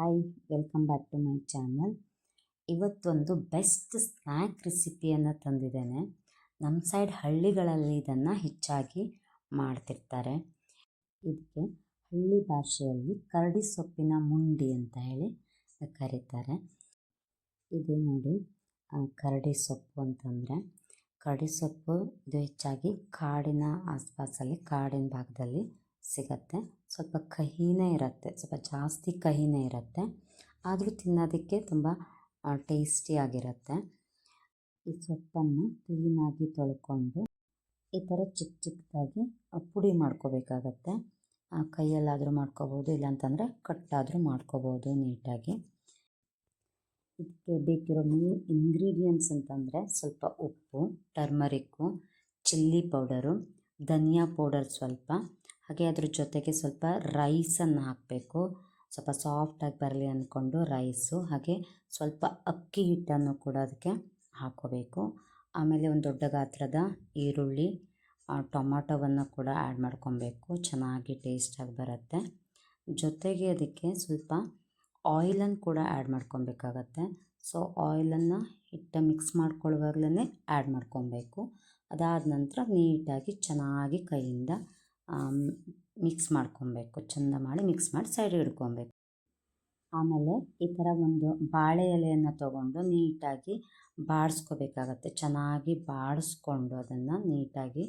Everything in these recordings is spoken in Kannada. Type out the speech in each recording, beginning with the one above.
Hi welcome back to my channel ಇವತ್ತೊಂದು ಬೆಸ್ಟ್ ಸ್ನ್ಯಾಕ್ ರೆಸಿಪಿಯನ್ನು ತಂದಿದ್ದೇನೆ. ನಮ್ಮ ಸೈಡ್ ಹಳ್ಳಿಗಳಲ್ಲಿ ಇದನ್ನು ಹೆಚ್ಚಾಗಿ ಮಾಡ್ತಿರ್ತಾರೆ. ಇದಕ್ಕೆ ಹಳ್ಳಿ ಭಾಷೆಯಲ್ಲಿ ಕರಡಿ ಸೊಪ್ಪಿನ ಮುಂಡಿ ಅಂತ ಹೇಳಿ ಕರೀತಾರೆ. ಇದು ನೋಡಿ ಕರಡಿ ಸೊಪ್ಪು ಅಂತಂದರೆ, ಕರಡಿ ಸೊಪ್ಪು ಇದು ಹೆಚ್ಚಾಗಿ ಕಾಡಿನ ಆಸ್ಪಾಸಲ್ಲಿ ಕಾಡಿನ ಭಾಗದಲ್ಲಿ ಸಿಗತ್ತೆ. ಸ್ವಲ್ಪ ಕಹಿನೇ ಇರುತ್ತೆ, ಸ್ವಲ್ಪ ಜಾಸ್ತಿ ಕಹಿನೇ ಇರುತ್ತೆ. ಆದರೂ ತಿನ್ನೋದಕ್ಕೆ ತುಂಬ ಟೇಸ್ಟಿಯಾಗಿರುತ್ತೆ ಈ ಸೊಪ್ಪನ್ನು ಕ್ಲೀನಾಗಿ ತೊಳ್ಕೊಂಡು ಈ ಥರ ಚಿಕ್ಕ ಚಿಕ್ಕದಾಗಿ ಪುಡಿ ಮಾಡ್ಕೋಬೇಕಾಗತ್ತೆ. ಕೈಯಲ್ಲಾದರೂ ಮಾಡ್ಕೋಬೋದು, ಇಲ್ಲಾಂತಂದರೆ ಕಟ್ಟಾದರೂ ಮಾಡ್ಕೋಬೋದು ನೀಟಾಗಿ. ಇದಕ್ಕೆ ಬೇಕಿರೋ ಮೇನ್ ಇಂಗ್ರೀಡಿಯೆಂಟ್ಸ್ ಅಂತಂದರೆ ಸ್ವಲ್ಪ ಉಪ್ಪು, ಟರ್ಮರಿಕ್ಕು, ಚಿಲ್ಲಿ ಪೌಡರು, ಧನಿಯಾ ಪೌಡರ್ ಸ್ವಲ್ಪ. ಹಾಗೆ ಅದ್ರ ಜೊತೆಗೆ ಸ್ವಲ್ಪ ರೈಸನ್ನು ಹಾಕಬೇಕು. ಸ್ವಲ್ಪ ಸಾಫ್ಟಾಗಿ ಬರಲಿ ಅಂದ್ಕೊಂಡು ರೈಸು, ಹಾಗೆ ಸ್ವಲ್ಪ ಅಕ್ಕಿ ಹಿಟ್ಟನ್ನು ಕೂಡ ಅದಕ್ಕೆ ಹಾಕ್ಕೋಬೇಕು. ಆಮೇಲೆ ಒಂದು ದೊಡ್ಡ ಗಾತ್ರದ ಈರುಳ್ಳಿ ಟೊಮಾಟೊವನ್ನು ಕೂಡ ಆ್ಯಡ್ ಮಾಡ್ಕೊಬೇಕು. ಚೆನ್ನಾಗಿ ಟೇಸ್ಟಾಗಿ ಬರುತ್ತೆ. ಜೊತೆಗೆ ಅದಕ್ಕೆ ಸ್ವಲ್ಪ ಆಯಿಲನ್ನು ಕೂಡ ಆ್ಯಡ್ ಮಾಡ್ಕೊಬೇಕಾಗತ್ತೆ. ಸೊ ಆಯಿಲನ್ನು ಹಿಟ್ಟ ಮಿಕ್ಸ್ ಮಾಡ್ಕೊಳ್ಳುವಾಗಲೇ ಆ್ಯಡ್ ಮಾಡ್ಕೊಬೇಕು. ಅದಾದ ನಂತರ ನೀಟಾಗಿ ಚೆನ್ನಾಗಿ ಕೈಯಿಂದ ಮಿಕ್ಸ್ ಮಾಡ್ಕೊಬೇಕು. ಚಂದ ಮಾಡಿ ಮಿಕ್ಸ್ ಮಾಡಿ ಸೈಡ್ ಇಡ್ಕೊಬೇಕು ಆಮೇಲೆ ಈ ಥರ ಒಂದು ಬಾಳೆ ಎಲೆಯನ್ನು ತೊಗೊಂಡು ನೀಟಾಗಿ ಬಾಡಿಸ್ಕೋಬೇಕಾಗತ್ತೆ ಚೆನ್ನಾಗಿ ಬಾಡಿಸ್ಕೊಂಡು ಅದನ್ನು ನೀಟಾಗಿ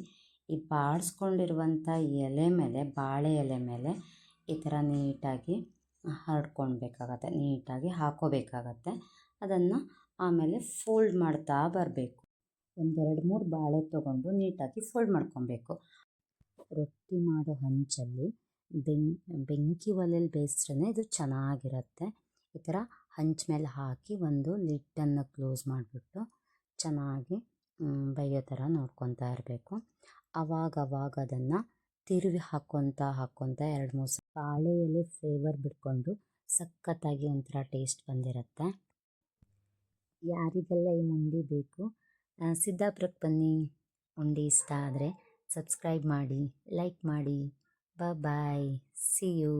ಈ ಬಾಡಿಸ್ಕೊಂಡಿರುವಂಥ ಎಲೆ ಮೇಲೆ, ಬಾಳೆ ಎಲೆ ಮೇಲೆ ಈ ಥರ ನೀಟಾಗಿ ಹರಡ್ಕೊಳ್ಬೇಕಾಗತ್ತೆ. ನೀಟಾಗಿ ಹಾಕೋಬೇಕಾಗತ್ತೆ. ಅದನ್ನು ಆಮೇಲೆ ಫೋಲ್ಡ್ ಮಾಡ್ತಾ ಬರಬೇಕು. ಒಂದೆರಡು ಮೂರು ಬಾಳೆ ತೊಗೊಂಡು ನೀಟಾಗಿ ಫೋಲ್ಡ್ ಮಾಡ್ಕೊಬೇಕು ರೊಟ್ಟಿ ಮಾಡೋ ಹಂಚಲ್ಲಿ ಬೆಂಕಿ ಒಲೆಯಲ್ಲಿ ಬೇಯಿಸ್ರೇ ಇದು ಚೆನ್ನಾಗಿರುತ್ತೆ. ಈ ಥರ ಹಂಚ್ ಮೇಲೆ ಹಾಕಿ ಒಂದು ಲಿಡ್ಡನ್ನು ಕ್ಲೋಸ್ ಮಾಡಿಬಿಟ್ಟು ಚೆನ್ನಾಗಿ ಬೇಯೋ ಥರ ನೋಡ್ಕೊತಾ ಇರಬೇಕು. ಅವಾಗ ಅವಾಗ ಅದನ್ನು ತಿರುವಿ ಹಾಕ್ಕೊತ ಹಾಕ್ಕೊತ ಎರಡು ಮೂರು ಬಾಳೆ ಫ್ಲೇವರ್ ಬಿಟ್ಕೊಂಡು ಸಖತ್ತಾಗಿ ಒಂಥರ ಟೇಸ್ಟ್ ಬಂದಿರುತ್ತೆ. ಯಾರಿಗೆಲ್ಲ ಈ ಮುಂಡಿ ಬೇಕು ಸಿದ್ದಾಪುರಕ್ಕೆ ಬನ್ನಿ. ಉಂಡಿ ಇಷ್ಟ ಆದರೆ ಸಬ್ಸ್ಕ್ರೈಬ್ ಮಾಡಿ ಲೈಕ್ ಮಾಡಿ. Bye see you